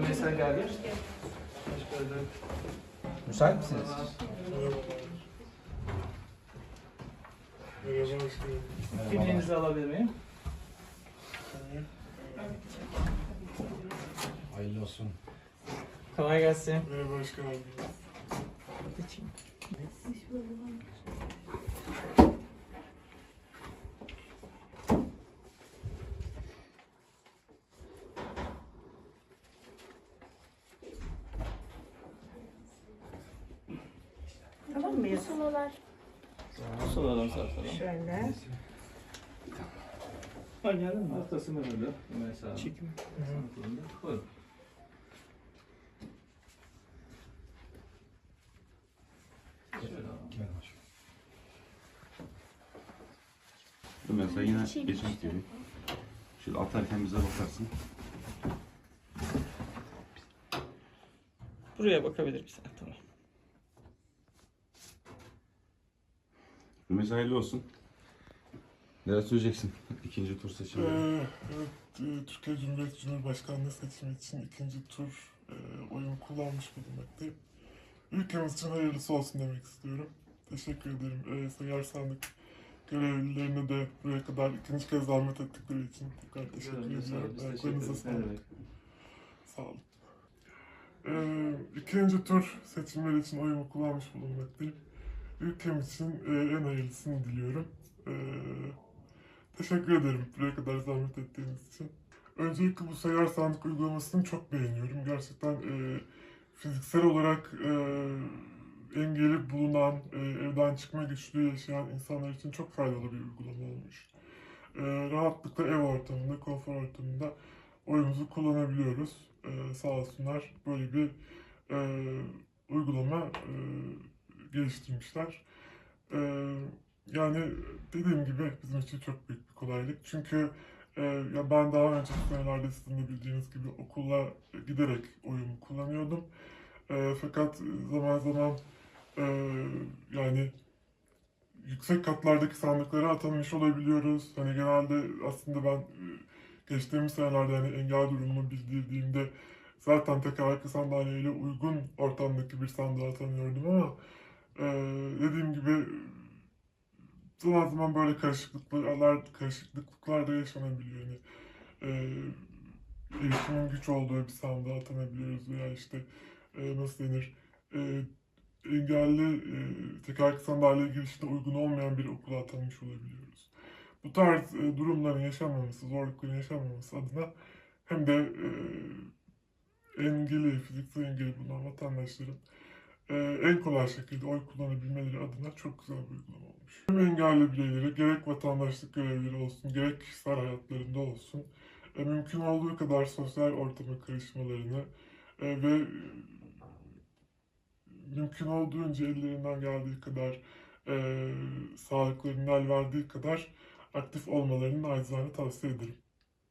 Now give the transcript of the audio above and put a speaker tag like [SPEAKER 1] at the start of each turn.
[SPEAKER 1] Rümeysa geldi. Hoş bulduk.
[SPEAKER 2] Müsait misiniz?
[SPEAKER 3] Geldin.
[SPEAKER 1] Kimliğinizi alabilir miyim?
[SPEAKER 2] Hayırlı olsun.
[SPEAKER 1] Kolay gelsin.
[SPEAKER 3] Merhaba, hoş geldin.
[SPEAKER 4] Tamam mıyız?
[SPEAKER 5] Pusulalar.
[SPEAKER 1] Solalım sarsalım.
[SPEAKER 4] Şöyle.
[SPEAKER 1] Ha geldin mi? Haftası mı öyle? Hanım.
[SPEAKER 4] Çekim.
[SPEAKER 2] Gel başım.
[SPEAKER 6] Mesela yine
[SPEAKER 5] Şey,
[SPEAKER 6] geçmiş gibi. Şöyle atarken bize bakarsın.
[SPEAKER 1] Buraya bakabilir misin?
[SPEAKER 6] Mesela hayırlı olsun. Neler söyleyeceksin? İkinci tur seçimi.
[SPEAKER 3] Ee, evet, e, Türkiye Cumhuriyeti Cumhurbaşkanlığı seçimi için ikinci tur e, oyun kullanmış bulunmaktayım. Ülkemiz için hayırlısı olsun demek istiyorum. Teşekkür ederim. E, Sayar Sandık görevlilerine de buraya kadar ikinci kez zahmet ettikleri için tekrar teşekkür ediyorum. Ayaklarınıza.
[SPEAKER 1] Ne
[SPEAKER 3] sağlık. Sağ olun. Ee, ikinci tur seçimler için oyumu kullanmış bulunmaktayım. Ülkem için e, en hayırlısını diliyorum. Ee, teşekkür ederim buraya kadar zahmet ettiğiniz için. Öncelikle bu seyyar sandık uygulamasını çok beğeniyorum. Gerçekten e, fiziksel olarak e, engeli bulunan, e, evden çıkma güçlüğü yaşayan insanlar için çok faydalı bir uygulama olmuş. E, rahatlıkla ev ortamında, konfor ortamında oyumuzu kullanabiliyoruz. Ee, sağ olsunlar böyle bir e, uygulama e, geliştirmişler. Ee, yani dediğim gibi bizim için çok büyük bir kolaylık. Çünkü e, ya ben daha önceki senelerde sizin de bildiğiniz gibi okula giderek oyumu kullanıyordum. E, fakat zaman zaman e, yani yüksek katlardaki sandıklara atanmış olabiliyoruz. Hani genelde aslında ben e, geçtiğimiz senelerde hani engel durumumu bildirdiğimde zaten tekerlekli sandalyeyle uygun ortamdaki bir sandığa tanıyordum ama e, dediğim gibi zaman zaman böyle karışıklıklar, karışıklıklar da yaşanabiliyor. Yani, e, erişimin güç olduğu bir sandığa atanabiliyoruz veya işte e, nasıl denir e, engelli e, tekerlekli sandalye girişine uygun olmayan bir okula atanmış olabiliyoruz bu tarz e, durumların yaşanmaması, zorlukların yaşanmaması adına hem de e, engeli, fiziksel engeli bulunan vatandaşların e, en kolay şekilde oy kullanabilmeleri adına çok güzel bir uygulama olmuş. Tüm engelli bireyleri gerek vatandaşlık görevleri olsun, gerek kişisel hayatlarında olsun e, mümkün olduğu kadar sosyal ortama karışmalarını e, ve e, mümkün olduğunca ellerinden geldiği kadar e, el verdiği kadar aktif olmalarını nacizane tavsiye ederim.